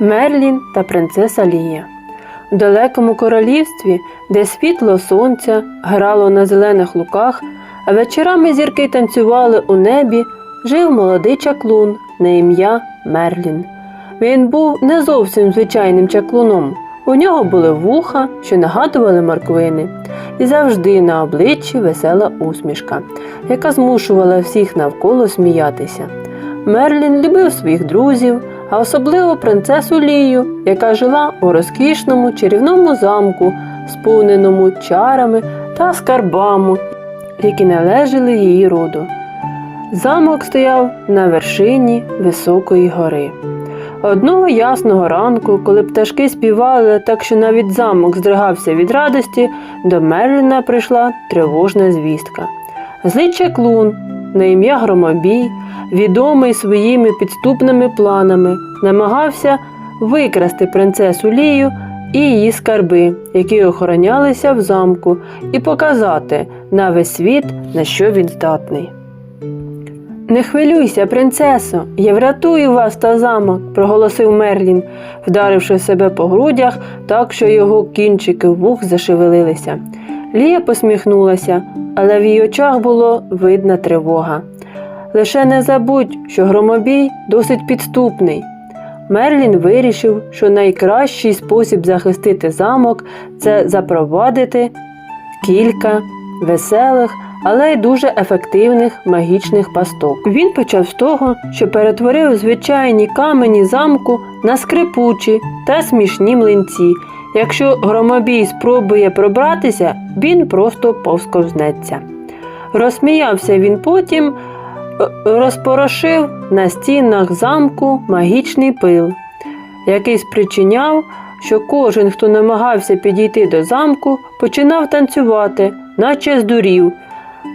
Мерлін та принцеса Лія. В далекому королівстві, де світло сонця грало на зелених луках, а вечорами зірки танцювали у небі, жив молодий чаклун на ім'я Мерлін. Він був не зовсім звичайним чаклуном. У нього були вуха, що нагадували морквини, і завжди на обличчі весела усмішка, яка змушувала всіх навколо сміятися. Мерлін любив своїх друзів, а особливо принцесу Лію, яка жила у розкішному чарівному замку, сповненому чарами та скарбами, які належали її роду. Замок стояв на вершині високої гори. Одного ясного ранку, коли пташки співали так, що навіть замок здригався від радості, до Мерліна прийшла тривожна звістка. Злий чаклун на ім'я Громобій, відомий своїми підступними планами, намагався викрасти принцесу Лію і її скарби, які охоронялися в замку, і показати на весь світ, на що він здатний. Не хвилюйся, принцесо, я врятую вас та замок, проголосив Мерлін, вдаривши себе по грудях так, що його кінчики вух зашевелилися. Лія посміхнулася, але в її очах було видна тривога. Лише не забудь, що громобій досить підступний. Мерлін вирішив, що найкращий спосіб захистити замок це запровадити кілька веселих, але й дуже ефективних магічних пасток. Він почав з того, що перетворив звичайні камені замку на скрипучі та смішні млинці. Якщо громобій спробує пробратися, він просто повсковзнеться. Розсміявся він потім, е, розпорошив на стінах замку магічний пил, який спричиняв, що кожен, хто намагався підійти до замку, починав танцювати, наче здурів.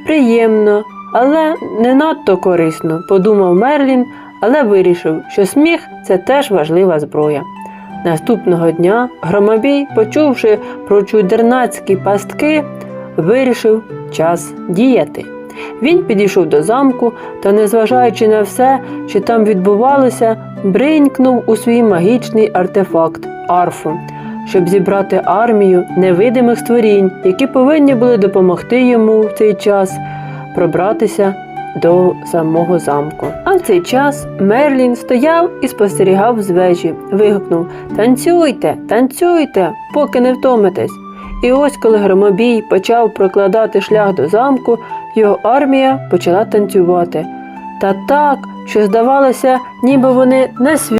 Приємно, але не надто корисно, подумав Мерлін, але вирішив, що сміх це теж важлива зброя. Наступного дня Громобій, почувши про чудернацькі пастки, вирішив час діяти. Він підійшов до замку та, незважаючи на все, що там відбувалося, бринькнув у свій магічний артефакт арфу, щоб зібрати армію невидимих створінь, які повинні були допомогти йому в цей час пробратися до самого замку. В цей час Мерлін стояв і спостерігав з вежі, вигукнув Танцюйте, танцюйте, поки не втомитесь. І ось, коли громобій почав прокладати шлях до замку, його армія почала танцювати. Та так, що здавалося, ніби вони не світ.